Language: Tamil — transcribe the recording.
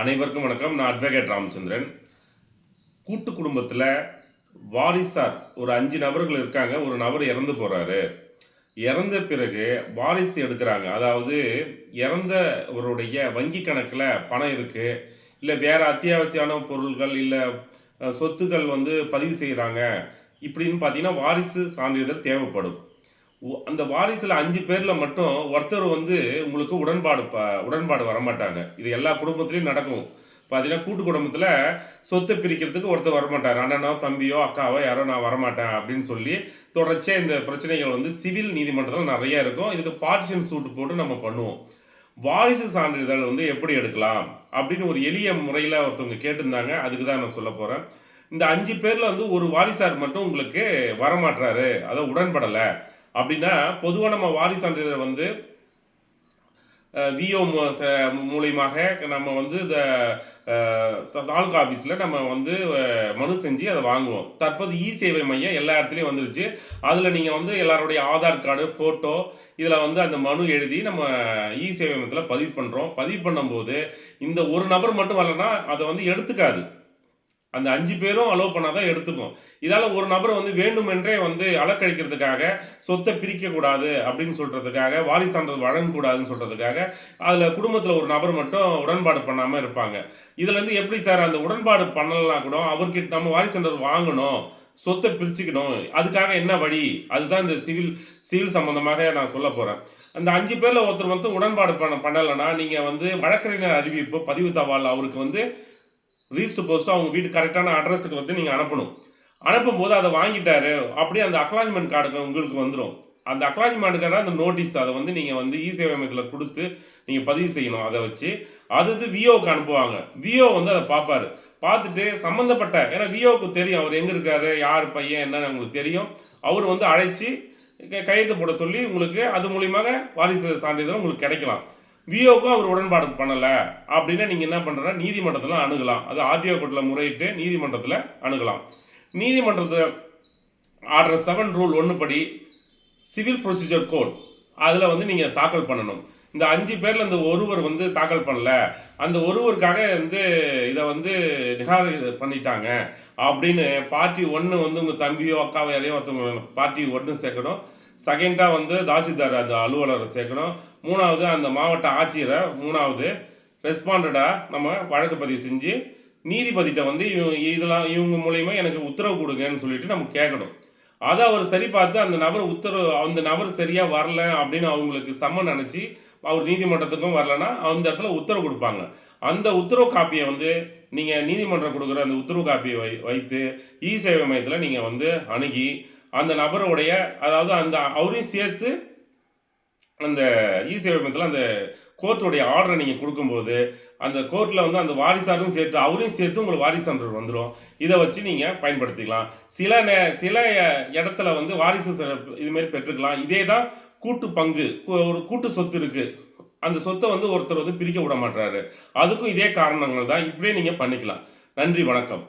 அனைவருக்கும் வணக்கம். நான் அட்வொகேட் ராமச்சந்திரன். கூட்டு குடும்பத்தில் வாரிசார் ஒரு அஞ்சு நபர்கள் இருக்காங்க. ஒரு நபர் இறந்து போகிறாரு இறந்த பிறகு வாரிசு எடுக்கிறாங்க. அதாவது இறந்தவருடைய வங்கி கணக்கில் பணம் இருக்குது இல்லை வேறு அத்தியாவசியமான பொருள்கள் இல்லை சொத்துக்கள் வந்து பதிவு செய்கிறாங்க இப்படின்னு பார்த்தீங்கன்னா வாரிசு சான்றிதழ் தேவைப்படும். அந்த வாரிசில் அஞ்சு பேரில் மட்டும் ஒருத்தர் வந்து உங்களுக்கு உடன்பாடு ப- உடன்பாடு வரமாட்டாங்க. இது எல்லா குடும்பத்துலேயும் நடக்கும். பார்த்தீங்கன்னா கூட்டு குடும்பத்தில் சொத்தை பிரிக்கிறதுக்கு ஒருத்தர் வரமாட்டார். அண்ணனோ தம்பியோ அக்காவோ யாரோ நான் வரமாட்டேன் அப்படின்னு சொல்லி தொடர்ச்சியாக இந்த பிரச்சனைகள் வந்து சிவில் நீதிமன்றத்தில் நிறையா இருக்கும். இதுக்கு பார்ட்டிஷன் சூட்டு போட்டு நம்ம பண்ணுவோம். வாரிசு சான்றிதழ் வந்து எப்படி எடுக்கலாம் அப்படின்னு ஒரு எளிய முறையில் ஒருத்தவங்க கேட்டிருந்தாங்க. அதுக்கு தான் நான் சொல்ல போகிறேன் இந்த அஞ்சு பேரில் வந்து ஒரு வாரிசார் மட்டும் உங்களுக்கு வரமாட்டுறாரு அதை உடன்படலை. அப்படின்னா பொதுவாக நம்ம வாரி சான்றிதழ் வந்து விஓ மூலியமாக நம்ம வந்து இந்த தாலுகா ஆஃபீஸில் நம்ம வந்து மனு செஞ்சு அதை வாங்குவோம். தற்போது இ சேவை மையம் எல்லா இடத்துலையும் வந்துருச்சு. அதில் நீங்கள் வந்து எல்லாருடைய ஆதார் கார்டு ஃபோட்டோ இதில் வந்து அந்த மனு எழுதி நம்ம இ சேவை மையத்தில் பதிவு பண்ணுறோம் பதிவு பண்ணும்போது இந்த ஒரு நபர் மட்டும் வரலன்னா அதை வந்து எடுத்துக்காது. அந்த அஞ்சு பேரும் அலோவ் பண்ணாதான் எடுத்துக்கும். இதால ஒரு நபர் வந்து வேண்டுமென்றே வந்து அலக்கழிக்கிறதுக்காக சொத்தை பிரிக்க கூடாது அப்படின்னு சொல்றதுக்காக வாரிசான்றது சான்றிதழ் வழங்கக்கூடாதுன்னு சொல்றதுக்காக அதுல குடும்பத்துல ஒரு நபர் மட்டும் உடன்பாடு பண்ணாம இருப்பாங்க. இதுல இருந்து எப்படி சார் அந்த உடன்பாடு பண்ணலாம் கூட அவர்கிட்ட நம்ம வாரிசான்றது வாங்கணும் சொத்தை பிரிச்சுக்கணும். அதுக்காக என்ன வழி? அதுதான் இந்த சிவில் சிவில் சம்பந்தமாக நான் சொல்ல போறேன். அந்த அஞ்சு பேர்ல ஒருத்தர் வந்து உடன்பாடு பண்ண பண்ணலைன்னா நீங்க வந்து வழக்கறிஞர் அறிவிப்பு பதிவு தவால் அவருக்கு வந்து ரீஸ்ட் போஸ்ட் அவங்க வீட்டு கரெக்டான அட்ரஸுக்கு வந்து நீங்கள் அனுப்பணும். அனுப்பும்போது அதை வாங்கிட்டாரு அப்படியே அந்த அக்னாலஜ்மெண்ட் கார்டு உங்களுக்கு வந்துடும் அந்த அக்லாஜ்மெண்ட் கார்டு அந்த நோட்டீஸ் அதை வந்து நீங்கள் வந்து இ சேவை மையத்தில் கொடுத்து நீங்கள் பதிவு செய்யணும் அதை வச்சு. அது வந்து விஓக்கு அனுப்புவாங்க. விஓ வந்து அதை பார்ப்பாரு. பார்த்துட்டு சம்மந்தப்பட்ட ஏன்னா விஓக்கு தெரியும். அவர் எங்கே இருக்காரு யார் பையன் என்னன்னு உங்களுக்கு தெரியும். அவர் வந்து அழைச்சி க- கையெழுத்து போட சொல்லி உங்களுக்கு அது மூலியமாக வாரிசு சான்றிதழ் உங்களுக்கு கிடைக்கலாம். விஓக்கும் அவர் உடன்பாடு பண்ணலை அப்படின்னா நீங்கள் என்ன பண்ணுறா நீதிமன்றத்தில் அணுகலாம். அது ஆர்டிஓ கோர்ட்டில் முறையிட்டு நீதிமன்றத்தில் அணுகலாம். நீதிமன்றத்தில் ஆர்டர் செவன் ரூல் ஒன்று படி சிவில் ப்ரொசீஜர் கோட் அதில் வந்து நீங்கள் தாக்கல் பண்ணணும். இந்த அஞ்சு பேரில் இந்த ஒருவர் வந்து தாக்கல் பண்ணல. அந்த ஒருவருக்காக வந்து இதை வந்து நிகாரி பண்ணிட்டாங்க. அப்படின்னு பார்ட்டி ஒன்று வந்து உங்கள் தம்பியோ அக்காவோ யாரையோ ஒருத்தவங்க பார்ட்டி ஒன்று சேர்க்கணும். செகண்டாக வந்து தாசில்தார் அந்த அலுவலரை சேர்க்கணும். மூணாவது அந்த மாவட்ட ஆட்சியரை மூணாவது ரெஸ்பாண்டடாக நம்ம வழக்கு பதிவு செஞ்சு நீதிபதிகிட்ட வந்து இவங்க இதெல்லாம் இவங்க மூலயமா எனக்கு உத்தரவு கொடுங்கன்னு சொல்லிட்டு நம்ம கேட்கணும். அதை அவர் சரி பார்த்து அந்த நபர் உத்தரவு அந்த நபர் சரியாக வரல அப்படின்னு அவங்களுக்கு சம்மன் நினச்சி அவர் நீதிமன்றத்துக்கும் வரலன்னா அந்த இடத்துல உத்தரவு கொடுப்பாங்க. அந்த உத்தரவு காப்பியை வந்து நீங்கள் நீதிமன்றம் கொடுக்குற அந்த உத்தரவு காப்பியை வை வைத்து இ சேவை மையத்தில் நீங்கள் வந்து அணுகி அந்த நபருடைய அதாவது அந்த அவரையும் சேர்த்து அந்த இ சேவை மையத்தில் அந்த கோர்ட்டுடைய ஆர்டரை நீங்கள் கொடுக்கும்போது அந்த கோர்ட்டில் வந்து அந்த வாரிசாரும் சேர்த்து அவரையும் சேர்த்து உங்களுக்கு வாரிசு வந்துடும் இதை வச்சு நீங்கள் பயன்படுத்திக்கலாம். சில நே சில இடத்துல வந்து வாரிசு இதுமாரி பெற்றுக்கலாம். இதே தான் கூட்டு பங்கு ஒரு கூட்டு சொத்து இருக்குது அந்த சொத்தை வந்து ஒருத்தர் வந்து பிரிக்க விட மாட்டாரு அதுக்கும் இதே காரணங்கள் தான் இப்படியே நீங்கள் பண்ணிக்கலாம். நன்றி வணக்கம்.